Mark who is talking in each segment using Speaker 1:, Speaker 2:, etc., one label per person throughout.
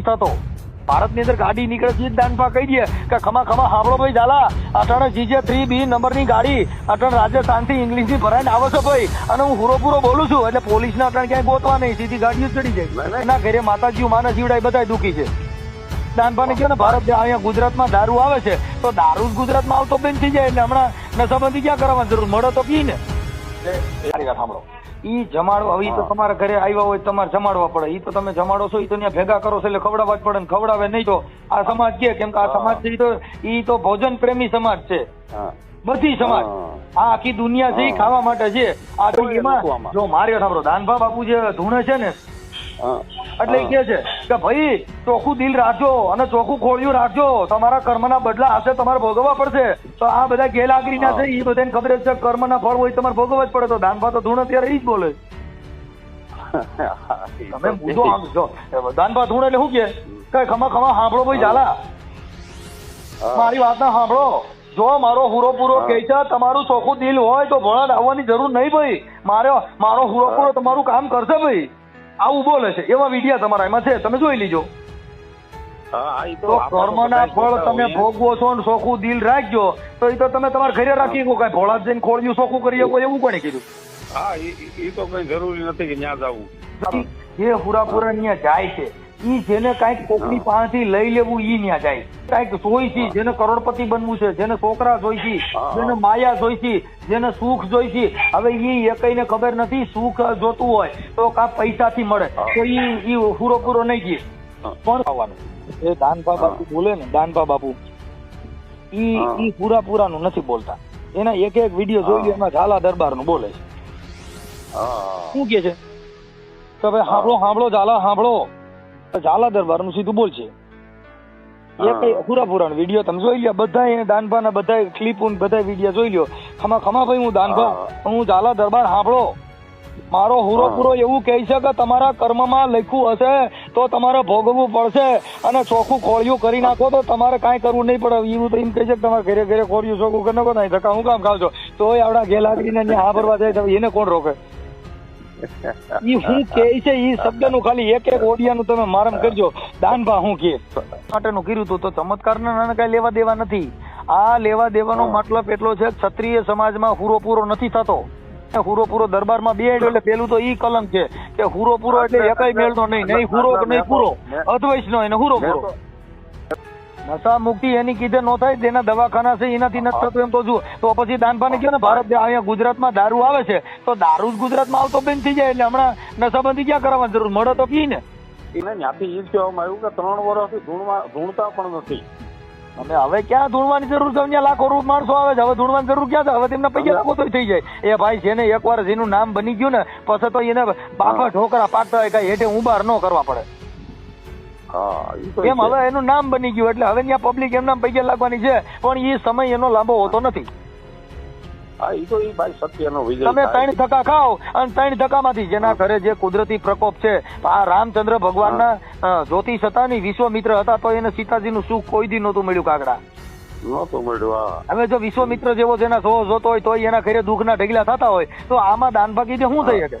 Speaker 1: થતો. ભારતની અંદર ગાડી નીકળે છે દાનપા કહી દે કે ખમા ખમા હાંભળો ભાઈ ઝાલા. અટાણે જીજે થ્રી બી નંબરની ગાડી. અટાણે રાજસ્થાનથી ઇંગ્લિશની ભરાઈને આવે છે ભાઈ. અને હું પૂરો પૂરો બોલું છું એટલે પોલીસને અટાણે ક્યાંય ગોતવા નહીં. સીધી ગાડીઓ ચડી જાય. એના ઘરે માતાજીઓ માના જીવડાય બધા દુખી છે. દાનપાને કહ્યું ને ભારત અહીંયા ગુજરાતમાં દારૂ આવે છે. તો દારૂ જ ગુજરાતમાં આવતો બંધ થઈ જાય એટલે હમણાં નશાબંધી ક્યાં કરવાની જરૂર? મળે તો પી ને. સાંભળો ઈ જમાડો હવે તો તમારા ઘરે આવ્યા હોય તમારે જમાડવા પડે. ઈ તો તમે જમાડો છો ઈ તો ત્યાં ભેગા કરો છો એટલે ખવડાવવા જ પડે ને ખવડાવે નહીં તો. આ સમાજ કે કેમ કે આ સમાજ છે ઈ તો ઈ તો ભોજન પ્રેમી સમાજ છે. બધી સમાજ. આ આખી દુનિયા છે ખાવા માટે છે. આ એમાં જો મારી સાંભળો દાનભા બાપુ જે ધૂણે છે ને એટલે કે છે કે ભાઈ ચોખ્ખું દિલ રાખજો અને ચોખ્ખું ખોળિયું રાખજો. તમારા કર્મના બદલા હશે તમારે ભોગવવા પડશે. તો આ બધા ગેરહાજરીના છે એ બધાને ખબર છે કર્મના ફળ હોય તમારે ભોગવવા જ પડે. તો દાનભા તો ધૂણ અત્યારે એ જ બોલે. તમે મુદ્દો આમ જો. દાનભા ધૂણ એટલે શું કે? કઈ ખમા ખમા સાંભળો ભાઈ ઝાલા. મારી વાત ના સાંભળો જો મારો હુરો પૂરો કે છે તમારું ચોખ્ખું દિલ હોય તો ભોળા આવવાની જરૂર નહીં ભાઈ. મારે મારો હુરો પૂરો તમારું કામ કરશે ભાઈ. આવું બોલે છે એવા વિડિયા તમારા એમાં છે તમે જોઈ લીજો. તો કર્મના ફળ તમે ભોગવો છો ને સોખું દિલ રાખજો તો એ તો તમે તમારા ઘરે રાખી શકો કઈ ભોળા જઈને ખોળ્યું સોખું કરી શકો એવું કોને કીધું?
Speaker 2: હા ઈ તો કઈ જરૂરી નથી કે ત્યાં જવું.
Speaker 1: એ હુરાપુરા ત્યાં જાય છે. ઈ જેને કાંઈક કોકની પાસેથી લઈ લેવું ઈ ન્યા જાય. કાંઈક જોઈ છે જેને કરોડપતિ બનવું છે જેને છોકરા જોઈ છે જેને માયા જોઈ છે જેને સુખ જોઈ છે હવે ઈ એકઈને ખબર નથી સુખ જોતું હોય તો કા પૈસાથી મળે. તો ઈ ઈ પૂરો પૂરો નહીં
Speaker 2: હા.
Speaker 1: કોણ એ દાનભા બાપુ બોલે ને દાનભા બાપુ. ઈ. ઈ પૂરા પૂરાનું નથી બોલતા. એના એક એક વીડિયો જોઈ એમાં ઝાલા દરબારનું બોલે છે. શું કે છે? તો ભાઈ સાંભળો સાંભળો ઝાલા સાંભળો ઝાલા દરબારનું સીધું બોલશે એ. કઈ પૂરા વીડિયો તમે જોઈ લ્યો બધા એને બધા ક્લિપ બધા વીડિયો જોઈ લ્યો. ખમા ખમા ભાઈ હું દાનભા હું. ઝાલા દરબાર સાંભળો. મારો હુરો. પૂરો એવું કહે છે કે તમારા કર્મમાં લખ્યું હશે તો તમારે ભોગવવું પડશે અને ચોખ્ખું ખોળિયું કરી નાખો તો તમારે કાંઈ કરવું નહીં પડે. એવું તો એમ કહે છે કે તમારે ઘરે ઘરે ખોળિયું ચોખ્ખું કરી નાખો નહીં ધક્કા હું કામ ખાવ છો? તો આવડા ગેલાગડીને ત્યાં હા ભરવા જાય તો એને કોણ રોકે? ઈ હું કે છે ઈ શબ્દનું ખાલી એક એક ઓડિયાનું તમે મારમ કરજો. દાનભા હું કે. માટેનું કર્યું તો ચમત્કાર ને કઈ લેવા દેવા નથી. આ લેવા દેવાનો મતલબ એટલો છે ક્ષત્રિય સમાજમાં હુરો પૂરો નથી થતો. હુરો પૂરો દરબારમાં બે એટલે પેલું તો ઈ કલંક છે કે હુરો પૂરો એટલે એકાઈ મેળનો નહીં નહીં હુરો નહીં પૂરો. અદ્વૈતનો એને હુરો પૂરો નશા મુક્તિ એની કીધે નો થાય જેના દવાખાના છે એનાથી નથી થતું એમ તો જુઓ. તો પછી દાનપાને કહો ને ભારત અહીંયા ગુજરાતમાં દારૂ આવે છે. તો દારૂ જ ગુજરાતમાં આવતો બંધ થઈ જાય એટલે હમણાં નશાબંધી ક્યાં કરવાની જરૂર? મળે તો પી ને.
Speaker 2: એને ત્યાંથી એ જ કહેવામાં આવ્યું કે ત્રણ વર્ષથી ધૂણવા ધૂણતા પણ નથી.
Speaker 1: અમે હવે ક્યાં ધૂણવાની જરૂર છે? અહીંયા લાખો રૂપ માણસો આવે છે. હવે ધૂણવાની જરૂર ક્યાં છે? હવે તેમના પૈસા લાખો તો થઈ જાય. એ ભાઈ જેને એકવાર જેનું નામ બની ગયું ને પછી તો એને બાપા ઠોકરા પાકતા હોય કઈ હેઠે ઉભાર ન કરવા પડે. એમ. હવે એનું નામ બની ગયું એટલે હવે ત્યાં પબ્લિક એમના પૈસા લાગવાની છે પણ એ સમય એનો લાંબો હોતો નથી. તમે ત્રણ ધક્કા ખાઓ અને ત્રણ ધક્કામાંથી જેના ઘરે જે કુદરતી પ્રકોપ છે આ રામચંદ્ર ભગવાનના જ્યોતિષ હતા ની વિશ્વમિત્ર હતા તો એને સીતાજીનું સુખ કોઈ દી નહોતું મળ્યું કાગડા. હવે જો વિશ્વમિત્ર જેવો જેના સો જોતો હોય તો એના ઘરે દુઃખના ઢગલા થતા હોય તો આમાં દાનભાગી શું થઈ શકે?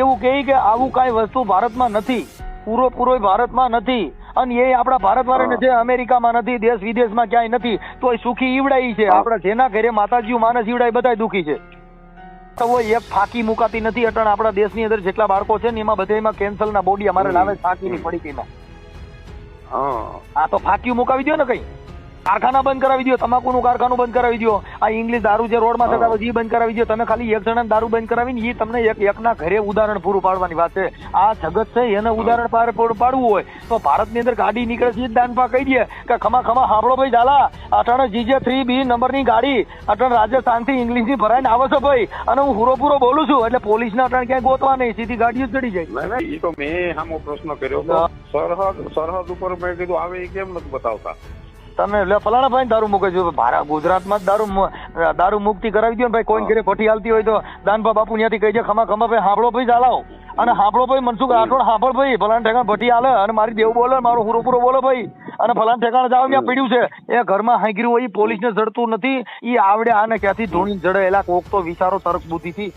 Speaker 1: એવું કહે કે આવું કઈ વસ્તુ ભારતમાં નથી. પૂરો પૂરો ભારતમાં નથી. અને એ આપણા ભારત વાળાને છે અમેરિકામાં નથી દેશ વિદેશમાં ક્યાંય નથી તો એ સુખી ઈવડાઈ છે. આપણા જેના ઘરે માતાજીઓ માનસ ઈવડાય બધા દુખી છે. તો હોય એક ફાંકી મુકાતી નથી અટણ આપણા દેશની અંદર જેટલા બાળકો છે ને એમાં બધામાં કેન્સરના બોડી અમારે લાવે ફાંકીની પડીકીમાં.
Speaker 2: હા.
Speaker 1: આ તો ફાકી મુકાવી દો ને કઈ. કારખાના બંધ કરાવી દો તમાકુનું કારખાનું બંધ કરાવી દો આ ઇંગ્લિશ દારૂ જે રોડમાં થતા હોય એ બંધ કરાવી દો તમે ખાલી એક જણા દારૂ બંધ કરાવીને એ તમને એક એકના ઘરે ઉદાહરણ પૂરું પાડવાની વાત છે. આ જગત છે એને ઉદાહરણ પાર પૂરું પાડવું હોય. તો ભારતની અંદર ગાડી નીકળે છે એ દાનપા કહી દે કે ખમા ખમા સાંભળો ભાઈ ઝાલા અટાણે જીજે થ્રી બી નંબરની ગાડી. અટાણે રાજસ્થાનથી ઇંગ્લિશથી ભરાઈને આવે છે ભાઈ. અને હું પૂરો પૂરો બોલું છું એટલે પોલીસને અટાણે ક્યાંય ગોતવા નહીં. સીધી ગાડીઓ જ ચડી જાય.
Speaker 2: ના તો મેં સામો પ્રશ્ન કર્યો. સરહદ સરહદ ઉપર મેં કીધું આવે એ કેમ નથી બતાવતા?
Speaker 1: તમે લે ફલાણા ભાઈ દારૂ મૂકે છે. ભારત ગુજરાતમાં જ દારૂ દારૂ મુક્તિ કરાવી દો ને ભાઈ કોઈ ઘરે ભઠ્ઠી હાલતી હોય તો દાનભા બાપુ ત્યાંથી કહી દે ખમા ખમા ભાઈ હાંભળો ભાઈ ચાલાવો અને હાંભળો ભાઈ મનસુખ રાઠોડ હાંભળ ભાઈ ફલાણા ઠેકાણ ભઠ્ઠી હાલે અને મારી દેવ બોલે મારો હુરો પૂરો બોલો ભાઈ. અને ફલાણા ઠેકાણે જાવ ત્યાં પીડ્યું છે. એ ઘરમાં હાંકર્યું હોય પોલીસને જડતું નથી. ઈ આવડે આને ક્યાંથી ધૂણી જડે એલા કોક તો વિચારો તર્ક બુદ્ધિથી.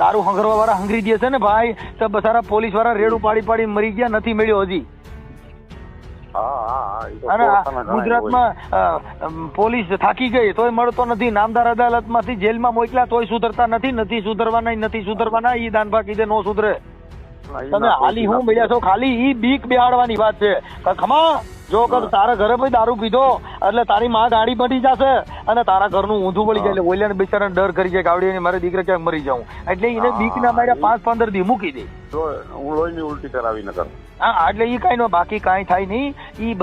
Speaker 1: દારૂ હંગરવા વાળા હંગરી દે છે ને ભાઈ તો બસારા પોલીસવાળા રેડું પાડી પાડી મરી ગયા નથી મળ્યો હજી. અને. ગુજરાતમાં પોલીસ થાકી ગઈ તોય મળતો નથી. નામદાર અદાલતમાંથી જેલમાં મોકલ્યા તોય સુધરતા નથી. નથી સુધરવાના નથી સુધરવાના ઈ દાનભા કીધે નો સુધરે. તમે હાલી હું મળ્યા છો? ખાલી ઈ બીક બેહાડવાની વાત છે. ખમા જો કર તારા ઘરે ભાઈ દારૂ પીધો એટલે તારી માં ગાડી પડી જશે અને તારા ઘરનું ઊંધું પડી જાય. એટલે ઓલિયાને બિચારાને ડર કરી જાય ગાવડી મારે દીકરા ક્યાંક મરી જાઉં. એટલે એને બીક ના માર્યા પાંચ પંદર દી મૂકી દે.
Speaker 2: હું લોહીની ઉલટી કરાવી ન કર.
Speaker 1: હા એટલે ઈ કાંઈ નો બાકી કાંઈ થાય નહીં. ઈ